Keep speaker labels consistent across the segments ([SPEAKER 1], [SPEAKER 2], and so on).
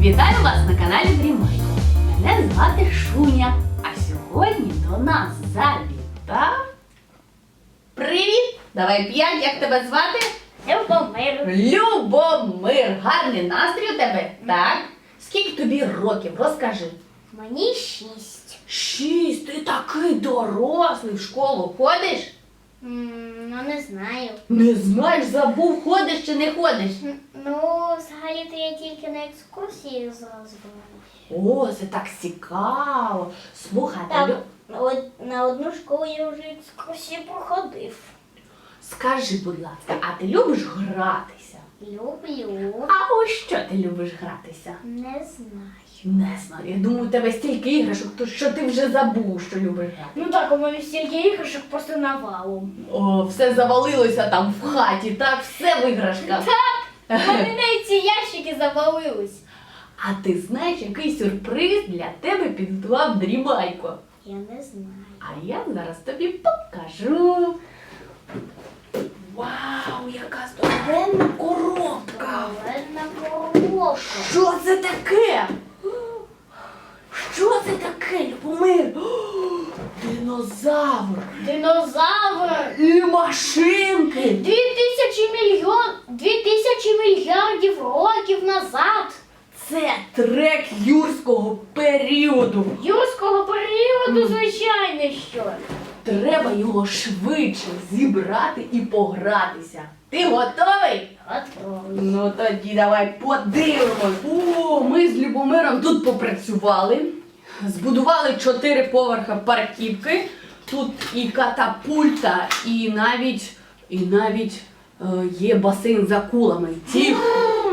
[SPEAKER 1] Вітаю вас на каналі Дрімайко. Мене звати Шуня. А сьогодні до нас завітав. Привіт! Давай п'ять, як тебе звати?
[SPEAKER 2] Любомир.
[SPEAKER 1] Любомир. Гарний настрій у тебе? Так. Скільки тобі років? Розкажи.
[SPEAKER 2] Мені шість.
[SPEAKER 1] Шість, ти такий дорослий. В школу ходиш?
[SPEAKER 2] М, Ну, не знаю.
[SPEAKER 1] Не знаєш, забув, ходиш чи не ходиш?
[SPEAKER 2] М, Ну, взагалі-то я тільки на екскурсії зараз була.
[SPEAKER 1] О, це так цікаво. Слухай, та
[SPEAKER 2] Так,
[SPEAKER 1] Лю-
[SPEAKER 2] на од- на одну школу я вже екскурсії проходив.
[SPEAKER 1] скажи, будь ласка, а ти любиш гратися?
[SPEAKER 2] Люблю.
[SPEAKER 1] А ось що ти любиш гратися?
[SPEAKER 2] Не знаю.
[SPEAKER 1] Не знаю. Я думаю, у тебе стільки іграшок, то що ти вже забув, що любиш грати.
[SPEAKER 2] Ну так, у мене стільки іграшок просто навалом.
[SPEAKER 1] О, все завалилося там в хаті, так, все в іграшках.
[SPEAKER 2] У мене навіть ці ящики завалились.
[SPEAKER 1] А ти знаєш, який сюрприз для тебе підготував дрімайко?
[SPEAKER 2] Я не знаю.
[SPEAKER 1] А я зараз тобі покажу. Вау, яка здоровенна коробка!
[SPEAKER 2] Олена коробка.
[SPEAKER 1] Що це таке? Що це таке, Любомир? Динозавр!
[SPEAKER 2] Динозавр.
[SPEAKER 1] І машинки!
[SPEAKER 2] Дві тисячі мільйон, дві тисячі мільярдів років назад.
[SPEAKER 1] Це трек юрського періоду.
[SPEAKER 2] Юрського періоду, звичайно, що.
[SPEAKER 1] Треба його швидше зібрати і погратися. Ти готовий?
[SPEAKER 2] Готовий.
[SPEAKER 1] Ну тоді давай подивимось. О, ми з Любомиром тут попрацювали. Збудували чотири поверха парківки. Тут і катапульта, і навіть, і навіть е, є басейн за кулами. Ті,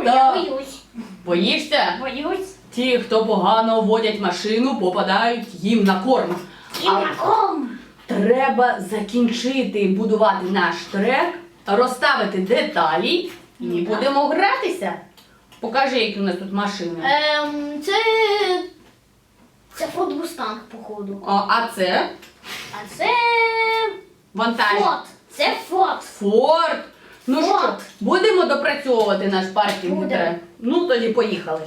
[SPEAKER 2] Я
[SPEAKER 1] хто...
[SPEAKER 2] боюсь.
[SPEAKER 1] Боїшся?
[SPEAKER 2] Боюсь.
[SPEAKER 1] Ті, хто погано водять машину, попадають їм на корм.
[SPEAKER 2] І
[SPEAKER 1] А
[SPEAKER 2] на ком.
[SPEAKER 1] Треба закінчити будувати наш трек, розставити деталі і
[SPEAKER 2] Ну, так.
[SPEAKER 1] будемо гратися. Покажи, які у нас тут машини.
[SPEAKER 2] Ем, це. Це Форд Мустанг, походу.
[SPEAKER 1] А, а це
[SPEAKER 2] А це.
[SPEAKER 1] вантаж.
[SPEAKER 2] Форд. Це Форд.
[SPEAKER 1] Форд. Ну що, будемо допрацьовувати наш паркінг
[SPEAKER 2] Будемо.
[SPEAKER 1] Ну тоді поїхали.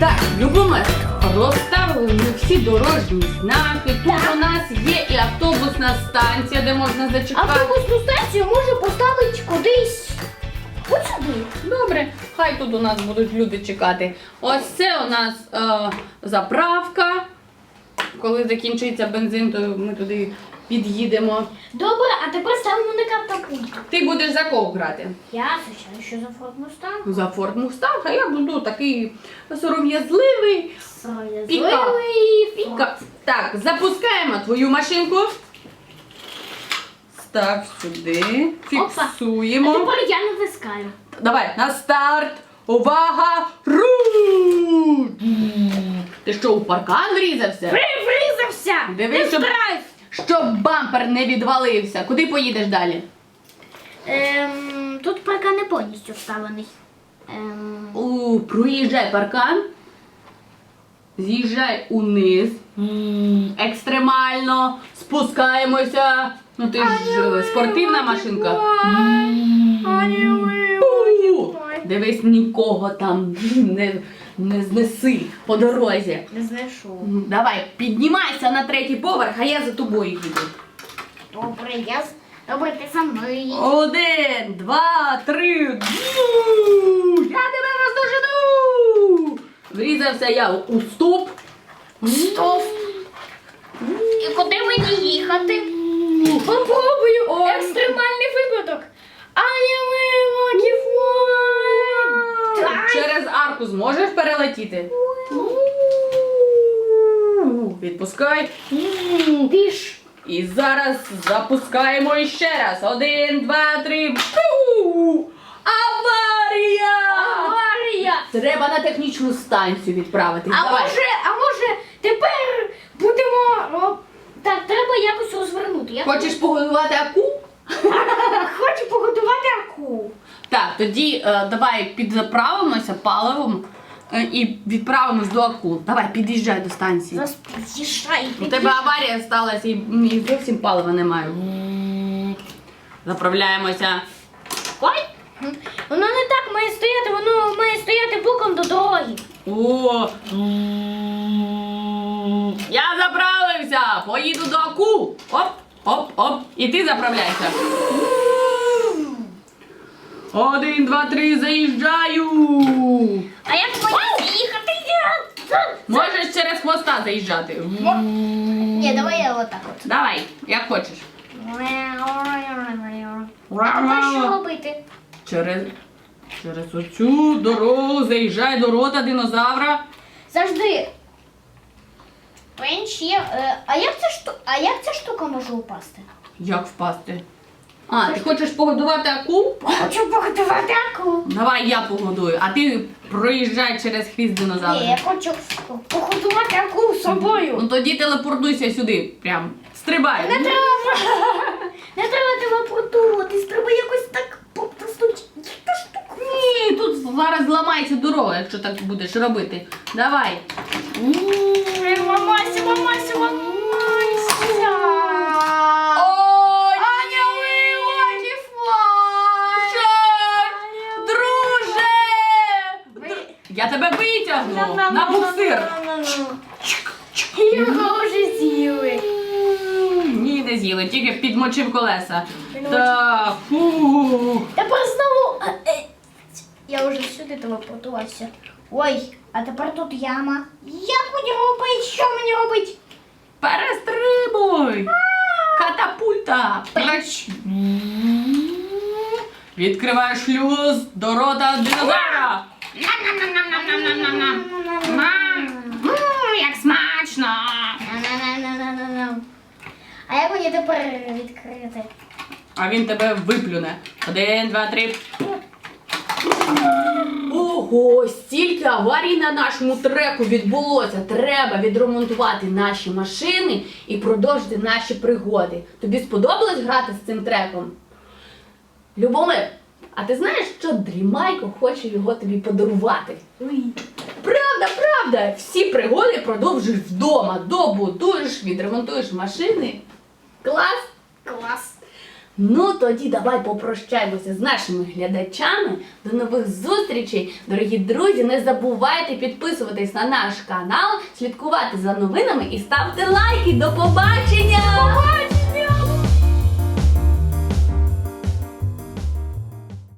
[SPEAKER 1] Так, Любомир, розставили ми всі дорожні знаки. Тут у нас є і автобусна станція, де можна зачекати.
[SPEAKER 2] Автобусну станцію можна поставити кудись. От сюди.
[SPEAKER 1] Добре, хай тут у нас будуть люди чекати. Ось це у нас е, заправка. Коли закінчиться бензин, то ми туди під'їдемо.
[SPEAKER 2] Добре, а тепер ставимо на катапульту.
[SPEAKER 1] Ти будеш за кого грати?
[SPEAKER 2] Я, звичайно, що за Форд Мустанг.
[SPEAKER 1] За Ford Mustang, а я буду такий сором'язливий. Пікап.
[SPEAKER 2] Сором'язливий
[SPEAKER 1] Піка. Так, запускаємо твою машинку. Став сюди.
[SPEAKER 2] А
[SPEAKER 1] Фіксуємо.
[SPEAKER 2] тепер я натискаю.
[SPEAKER 1] Давай, на старт! Увага! Ру! Ти що, у паркан врізався?
[SPEAKER 2] Врізався!
[SPEAKER 1] Дивись, щоб,
[SPEAKER 2] Тест-драйв!
[SPEAKER 1] Щоб бампер не відвалився. Куди поїдеш далі?
[SPEAKER 2] Ем, тут паркан не повністю вставлений. Ем,
[SPEAKER 1] У, проїжджай паркан. З'їжджай униз. М, Екстремально. Спускаємося. Ну ти ж е, спортивна машинка. Дивись, нікого там не, не знеси по дорозі.
[SPEAKER 2] не знайшов.
[SPEAKER 1] Давай, піднімайся на третій поверх, а я за тобою їду.
[SPEAKER 2] Добре, я з- Добре, ти за мною.
[SPEAKER 1] Один, два, три. Дю! Я тебе роздожену! Врізався я у стовп.
[SPEAKER 2] Стоп. І куди мені їхати?
[SPEAKER 1] Попробую.
[SPEAKER 2] Екстремальний випадок. А я Так.
[SPEAKER 1] Через арку зможеш перелетіти? Відпускай.
[SPEAKER 2] Піш.
[SPEAKER 1] І зараз запускаємо іще раз. Один, два, три. Аварія!
[SPEAKER 2] Аварія!
[SPEAKER 1] Треба на технічну станцію відправити.
[SPEAKER 2] А
[SPEAKER 1] Давай.
[SPEAKER 2] може, а може тепер будемо. о, Так, треба якось розвернути. Я
[SPEAKER 1] Хочеш погодувати аку?
[SPEAKER 2] хочу погодувати аку.
[SPEAKER 1] Так, тоді е, давай підзаправимося паливом е, і відправимось до акул. Давай, під'їжджай до станції.
[SPEAKER 2] Зараз під'їжджай.
[SPEAKER 1] У тебе аварія сталася і, і зовсім палива немає. Заправляємося.
[SPEAKER 2] Ой! Воно не так має стояти, воно має стояти боком до дороги.
[SPEAKER 1] О! Я заправився! Поїду до акул! Оп, оп, оп! І ти заправляйся. Один, два, три, заїжджаю!
[SPEAKER 2] А як мені їхати?
[SPEAKER 1] Можеш через хвоста заїжджати.
[SPEAKER 2] Ні, давай я отак от.
[SPEAKER 1] Давай, як хочеш.
[SPEAKER 2] А що робити?
[SPEAKER 1] Через, через оцю дорогу заїжджай до рота динозавра.
[SPEAKER 2] Завжди. Пенч є. е, А як ця штука, а як ця штука може упасти?
[SPEAKER 1] Як впасти? А, ти хочеш погодувати акул?
[SPEAKER 2] Хочу погодувати аку.
[SPEAKER 1] Давай я погодую, а ти проїжджай через хвіст
[SPEAKER 2] Ні, я хочу погодувати аку з собою.
[SPEAKER 1] Ну тоді телепортуйся сюди. Прям стрибай.
[SPEAKER 2] Не треба. Не треба тебе продумати, треба якось так.
[SPEAKER 1] Ні, тут зараз зламається дорога, якщо так будеш робити. Давай.
[SPEAKER 2] Ламайся, ламайся, ламайся.
[SPEAKER 1] Ой,
[SPEAKER 2] Аня, вилоті
[SPEAKER 1] Що? Друже! Дру- Я тебе витягну на буксир.
[SPEAKER 2] Його вже з'їли.
[SPEAKER 1] Ні, не з'їли, тільки підмочив колеса. Так, фух.
[SPEAKER 2] Тепер знову. е, Я вже сюди телепортувався. Ой, а тепер тут яма. Як мені робить? Що мені робить?
[SPEAKER 1] Перестрибуй! Катапульта! Прач! Відкривай шлюз до рота динозавра! Ням-ням-ням-ням-ням-ням-ням! Мам! М, Як смачно!
[SPEAKER 2] На-на-на-на-на-на. А як мені тепер відкрити?
[SPEAKER 1] А він тебе виплюне. Один, два, три. Ого, стільки аварій на нашому треку відбулося. Треба відремонтувати наші машини і продовжити наші пригоди. Тобі сподобалось грати з цим треком? Любомир, а ти знаєш, що Дрімайко хоче його тобі подарувати? Правда, правда! Всі пригоди продовжуєш вдома. Добудуєш, відремонтуєш машини. Клас!
[SPEAKER 2] Клас.
[SPEAKER 1] Ну тоді давай попрощаємося з нашими глядачами. До нових зустрічей, дорогі друзі. Не забувайте підписуватись на наш канал, слідкувати за новинами і ставте лайки. До побачення!